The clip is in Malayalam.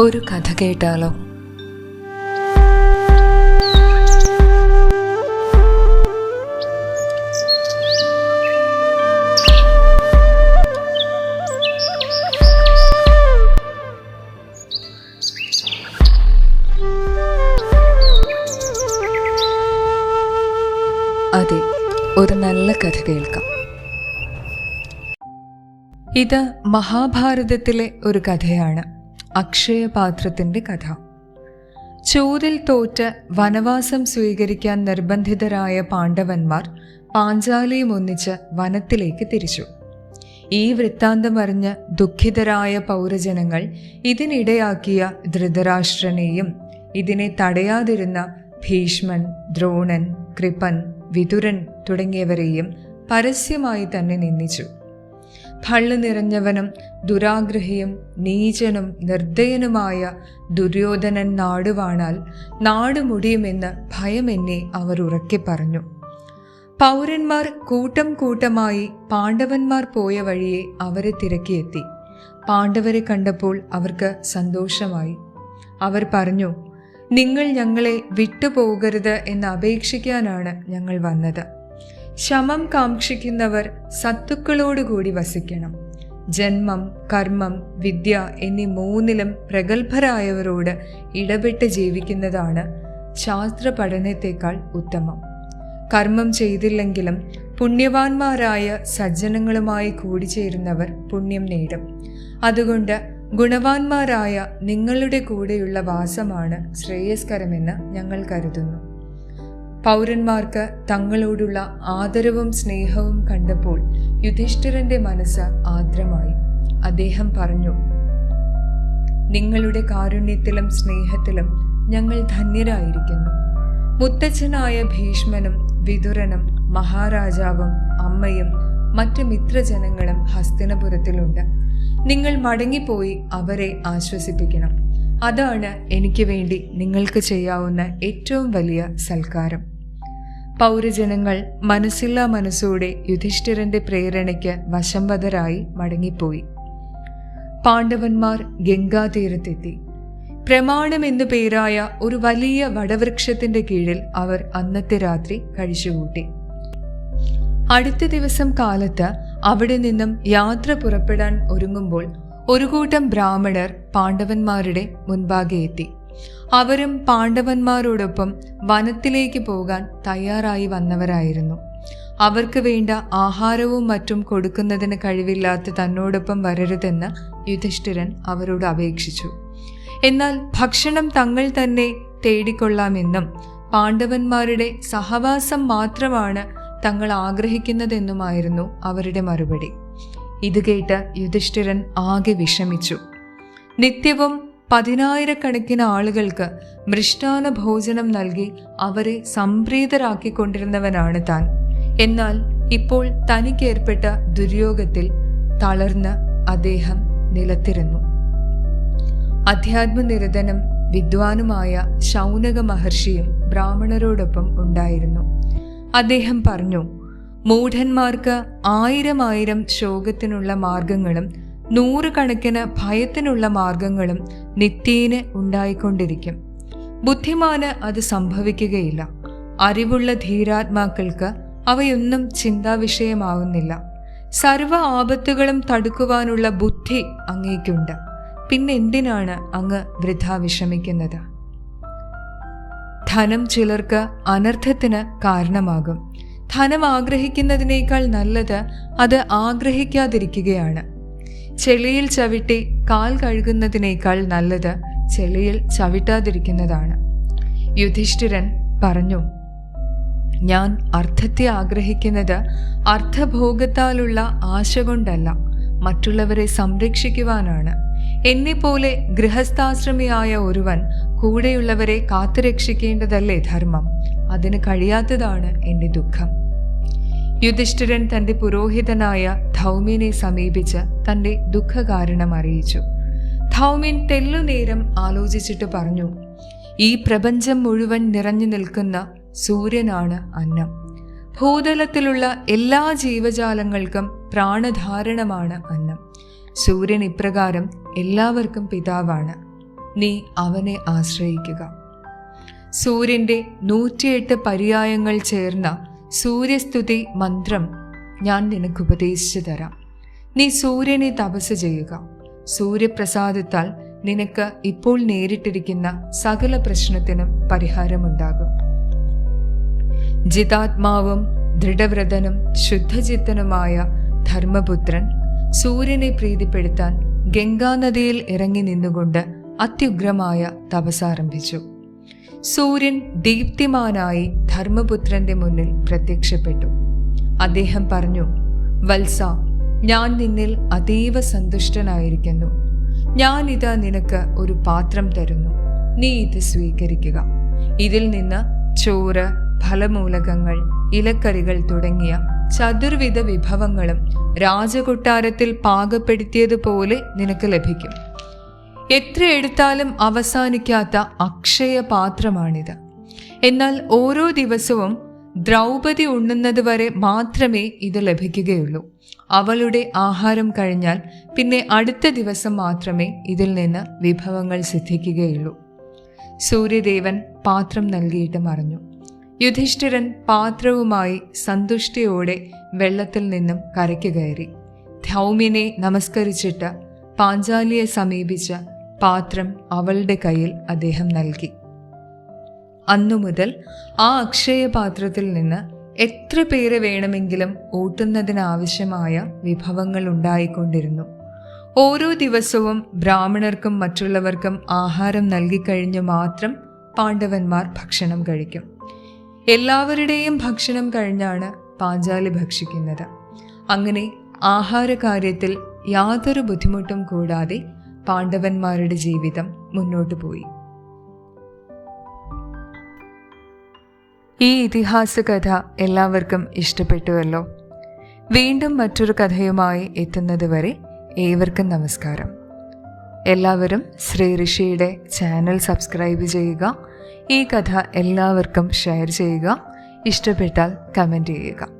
ഒരു കഥ കേട്ടാലോ? അതെ ഒരു നല്ല കഥ കേൾക്കാം. ഇത് മഹാഭാരതത്തിലെ ഒരു കഥയാണ് അക്ഷയപാത്രത്തിന്റെ കഥ. ചൂതിൽ തോറ്റ് വനവാസം സ്വീകരിക്കാൻ നിർബന്ധിതരായ പാണ്ഡവന്മാർ പാഞ്ചാലിയും ഒന്നിച്ച് വനത്തിലേക്ക് തിരിച്ചു. ഈ വൃത്താന്തം അറിഞ്ഞ് ദുഃഖിതരായ പൗരജനങ്ങൾ ഇതിനിടയാക്കിയ ധൃതരാഷ്ട്രനെയും ഇതിനെ തടയാതിരുന്ന ഭീഷ്മൻ ദ്രോണൻ കൃപൻ വിതുരൻ തുടങ്ങിയവരെയും പരസ്യമായി തന്നെ നിന്ദിച്ചു. ഭള്ളു നിറഞ്ഞവനും ദുരാഗ്രഹിയും നീചനും നിർദ്ദയനുമായ ദുര്യോധനൻ നാടുവാണാൽ നാട് മുടിയുമെന്ന് ഭയമെന്നെ അവർ ഉറക്കെ പറഞ്ഞു. പൗരന്മാർ കൂട്ടം കൂട്ടമായി പാണ്ഡവന്മാർ പോയ വഴിയെ അവരെ തിരക്കിയെത്തി പാണ്ഡവരെ കണ്ടപ്പോൾ അവർക്ക് സന്തോഷമായി. അവർ പറഞ്ഞു നിങ്ങൾ ഞങ്ങളെ വിട്ടുപോകരുത് എന്ന് അപേക്ഷിക്കാനാണ് ഞങ്ങൾ വന്നത്. ശമം കാക്ഷിക്കുന്നവർ സത്തുക്കളോടുകൂടി വസിക്കണം. ജന്മം കർമ്മം വിദ്യ എന്നീ മൂന്നിലും പ്രഗത്ഭരായവരോട് ഇടപെട്ട് ജീവിക്കുന്നതാണ് ശാസ്ത്ര പഠനത്തെക്കാൾ ഉത്തമം. കർമ്മം ചെയ്തില്ലെങ്കിലും പുണ്യവാന്മാരായ സജ്ജനങ്ങളുമായി കൂടിച്ചേരുന്നവർ പുണ്യം നേടും. അതുകൊണ്ട് ഗുണവാന്മാരായ നിങ്ങളുടെ കൂടെയുള്ള വാസമാണ് ശ്രേയസ്കരമെന്ന് ഞങ്ങൾ കരുതുന്നു. പൗരന്മാർക്ക് തങ്ങളോടുള്ള ആദരവും സ്നേഹവും കണ്ടപ്പോൾ യുധിഷ്ഠിരന്റെ മനസ്സ് ആർദ്രമായി. അദ്ദേഹം പറഞ്ഞു നിങ്ങളുടെ കാരുണ്യത്തിലും സ്നേഹത്തിലും ഞങ്ങൾ ധന്യരായിരിക്കുന്നു. മുത്തച്ഛനായ ഭീഷ്മനും വിതുരനും മഹാരാജാവും അമ്മയും മറ്റ് മിത്രജനങ്ങളും ഹസ്തിനപുരത്തിലുണ്ട്. നിങ്ങൾ മടങ്ങിപ്പോയി അവരെ ആശ്വസിപ്പിക്കണം. അതാണ് എനിക്ക് വേണ്ടി നിങ്ങൾക്ക് ചെയ്യാവുന്ന ഏറ്റവും വലിയ സൽക്കാരം. പൗരജനങ്ങൾ മനസ്സില്ലാ മനസ്സോടെ യുധിഷ്ഠിരന്റെ പ്രേരണയ്ക്ക് വശംവദരായി മടങ്ങിപ്പോയി. പാണ്ഡവന്മാർ ഗംഗാതീരത്തെത്തി. പ്രമാണം എന്നു പേരായ ഒരു വലിയ വടവൃക്ഷത്തിന്റെ കീഴിൽ അവർ അന്നത്തെ രാത്രി കഴിച്ചുകൂട്ടി. അടുത്ത ദിവസം കാലത്ത് അവിടെ നിന്നും യാത്ര പുറപ്പെടാൻ ഒരുങ്ങുമ്പോൾ ഒരു കൂട്ടം ബ്രാഹ്മണർ പാണ്ഡവന്മാരുടെ മുൻപാകെ എത്തി. അവരും പാണ്ഡവന്മാരോടൊപ്പം വനത്തിലേക്ക് പോകാൻ തയ്യാറായി വന്നവരായിരുന്നു. അവർക്ക് വേണ്ട ആഹാരവും മറ്റും കൊടുക്കുന്നതിന് കഴിവില്ലാത്ത തന്നോടൊപ്പം വരരുതെന്ന് യുധിഷ്ഠിരൻ അവരോട് അപേക്ഷിച്ചു. എന്നാൽ ഭക്ഷണം തങ്ങൾ തന്നെ തേടിക്കൊള്ളാമെന്നും പാണ്ഡവന്മാരുടെ സഹവാസം മാത്രമാണ് തങ്ങൾ ആഗ്രഹിക്കുന്നതെന്നുമായിരുന്നു അവരുടെ മറുപടി. ഇത് കേട്ട് യുധിഷ്ഠിരൻ ആകെ വിഷമിച്ചു. നിത്യവും പതിനായിരക്കണക്കിന് ആളുകൾക്ക് മൃഷ്ടാന ഭോജനം നൽകി അവരെ സംപ്രീതരാക്കിക്കൊണ്ടിരുന്നവനാണ് താൻ. എന്നാൽ ഇപ്പോൾ തനിക്കേർപ്പെട്ട ദുര്യോഗത്തിൽ തളർന്ന് അദ്ദേഹം നിലത്തിരുന്നു. അധ്യാത്മനിരതനും വിദ്വാനുമായ ശൗനക മഹർഷിയും ബ്രാഹ്മണരോടൊപ്പം ഉണ്ടായിരുന്നു. അദ്ദേഹം പറഞ്ഞു മൂഢന്മാർക്ക് ആയിരം ആയിരം ശോകത്തിനുള്ള മാർഗങ്ങളും നൂറുകണക്കിന് ഭയത്തിനുള്ള മാർഗങ്ങളും നിത്യേന ഉണ്ടായിക്കൊണ്ടിരിക്കും. ബുദ്ധിമാന് അത് സംഭവിക്കുകയില്ല. അറിവുള്ള ധീരാത്മാക്കൾക്ക് അവയൊന്നും ചിന്താവിഷയമാവുന്നില്ല. സർവ ആപത്തുകളും തടുക്കുവാനുള്ള ബുദ്ധി അങ്ങേക്കുണ്ട്. പിന്നെ എന്തിനാണ് അങ്ങ് വൃഥ വിഷമിക്കുന്നത്? ധനം ചിലർക്ക് അനർത്ഥത്തിന് കാരണമാകും. ധനം ആഗ്രഹിക്കുന്നതിനേക്കാൾ നല്ലത് അത് ആഗ്രഹിക്കാതിരിക്കുകയാണ്. ചെളിയിൽ ചവിട്ടി കാൽ കഴുകുന്നതിനേക്കാൾ നല്ലത് ചെളിയിൽ ചവിട്ടാതിരിക്കുന്നതാണ്. യുധിഷ്ഠിരൻ പറഞ്ഞു ഞാൻ അർത്ഥത്തെ ആഗ്രഹിക്കുന്നത് അർത്ഥഭോഗത്താലുള്ള ആശ കൊണ്ടല്ല മറ്റുള്ളവരെ സംരക്ഷിക്കുവാനാണ്. എന്നെപ്പോലെ ഗൃഹസ്ഥാശ്രമിയായ ഒരുവൻ കൂടെയുള്ളവരെ കാത്തുരക്ഷിക്കേണ്ടതല്ലേ ധർമ്മം? അതിന് കഴിയാത്തതാണ് എന്റെ ദുഃഖം. യുധിഷ്ഠിരൻ തന്റെ പുരോഹിതനായ ധൗമ്യനെ സമീപിച്ച് തന്റെ ദുഃഖകാരണം അറിയിച്ചു. ധൗമ്യൻ തെല്ലുനേരം ആലോചിച്ചിട്ട് പറഞ്ഞു ഈ പ്രപഞ്ചം മുഴുവൻ നിറഞ്ഞു നിൽക്കുന്ന സൂര്യനാണ് അന്നം. ഭൂതലത്തിലുള്ള എല്ലാ ജീവജാലങ്ങൾക്കും പ്രാണധാരണമാണ് അന്നം. സൂര്യൻ ഇപ്രകാരം എല്ലാവർക്കും പിതാവാണ്. നീ അവനെ ആശ്രയിക്കുക. സൂര്യന്റെ നൂറ്റിയെട്ട് പര്യായങ്ങൾ ചേർന്ന സൂര്യസ്തുതി മന്ത്രം ഞാൻ നിനക്ക് ഉപദേശിച്ചു തരാം നീ സൂര്യനെ തപസ് ചെയ്യുക. സൂര്യപ്രസാദത്താൽ നിനക്ക് ഇപ്പോൾ നേരിട്ടിരിക്കുന്ന സകല പ്രശ്നത്തിനും പരിഹാരമുണ്ടാകും. ജിതാത്മാവും ദൃഢവ്രതനും ശുദ്ധചിത്തനുമായ ധർമ്മപുത്രൻ സൂര്യനെ പ്രീതിപ്പെടുത്താൻ ഗംഗാനദിയിൽ ഇറങ്ങി നിന്നുകൊണ്ട് അത്യുഗ്രമായ തപസാരംഭിച്ചു സൂര്യൻ ദീപ്തിമാനായി ധർമ്മപുത്രന്റെ മുന്നിൽ പ്രത്യക്ഷപ്പെട്ടു. അദ്ദേഹം പറഞ്ഞു വത്സ ഞാൻ നിന്നിൽ അതീവ സന്തുഷ്ടനായിരിക്കുന്നു. ഞാൻ ഇതാ നിനക്ക് ഒരു പാത്രം തരുന്നു. നീ ഇത് സ്വീകരിക്കുക. ഇതിൽ നിന്ന് ചോറ് ഫലമൂലകങ്ങൾ ഇലക്കറികൾ തുടങ്ങിയ ചതുർവിധ വിഭവങ്ങളും രാജകൊട്ടാരത്തിൽ പാകപ്പെടുത്തിയതുപോലെ നിനക്ക് ലഭിക്കും. എത്ര എടുത്താലും അവസാനിക്കാത്ത അക്ഷയ പാത്രമാണിത് എന്നാൽ ഓരോ ദിവസവും ദ്രൗപദി ഉണ്ണുന്നത് വരെ മാത്രമേ ഇത് ലഭിക്കുകയുള്ളൂ. അവളുടെ ആഹാരം കഴിഞ്ഞാൽ പിന്നെ അടുത്ത ദിവസം മാത്രമേ ഇതിൽ നിന്ന് വിഭവങ്ങൾ സിദ്ധിക്കുകയുള്ളൂ. സൂര്യദേവൻ പാത്രം നൽകിയിട്ട് മറഞ്ഞു. യുധിഷ്ഠിരൻ പാത്രവുമായി സന്തുഷ്ടിയോടെ വെള്ളത്തിൽ നിന്നും കരയ്ക്ക് കയറി. ധൗമ്യനെ നമസ്കരിച്ചിട്ട് പാഞ്ചാലിയെ സമീപിച്ച് പാത്രം അവളുടെ കയ്യിൽ അദ്ദേഹം നൽകി. അന്നു മുതൽ ആ അക്ഷയപാത്രത്തിൽ നിന്ന് എത്ര പേരെ വേണമെങ്കിലും ഊട്ടുന്നതിനാവശ്യമായ വിഭവങ്ങൾ ഉണ്ടായിക്കൊണ്ടിരുന്നു. ഓരോ ദിവസവും ബ്രാഹ്മണർക്കും മറ്റുള്ളവർക്കും ആഹാരം നൽകിക്കഴിഞ്ഞു മാത്രം പാണ്ഡവന്മാർ ഭക്ഷണം കഴിക്കും. എല്ലാവരുടെയും ഭക്ഷണം കഴിഞ്ഞാണ് പാഞ്ചാലി ഭക്ഷിക്കുന്നത്. അങ്ങനെ ആഹാരകാര്യത്തിൽ യാതൊരു ബുദ്ധിമുട്ടും കൂടാതെ പാണ്ഡവന്മാരുടെ ജീവിതം മുന്നോട്ടു പോയി. ഈ ഇതിഹാസ കഥ എല്ലാവർക്കും ഇഷ്ടപ്പെട്ടുവല്ലോ? വീണ്ടും മറ്റൊരു കഥയുമായി എത്തുന്നതുവരെ ഏവർക്കും നമസ്കാരം. എല്ലാവരും ശ്രീ ഋഷിയുടെ ചാനൽ സബ്സ്ക്രൈബ് ചെയ്യുക ഈ കഥ എല്ലാവർക്കും ഷെയർ ചെയ്യുക ഇഷ്ടപ്പെട്ടാൽ കമന്റ് ചെയ്യുക.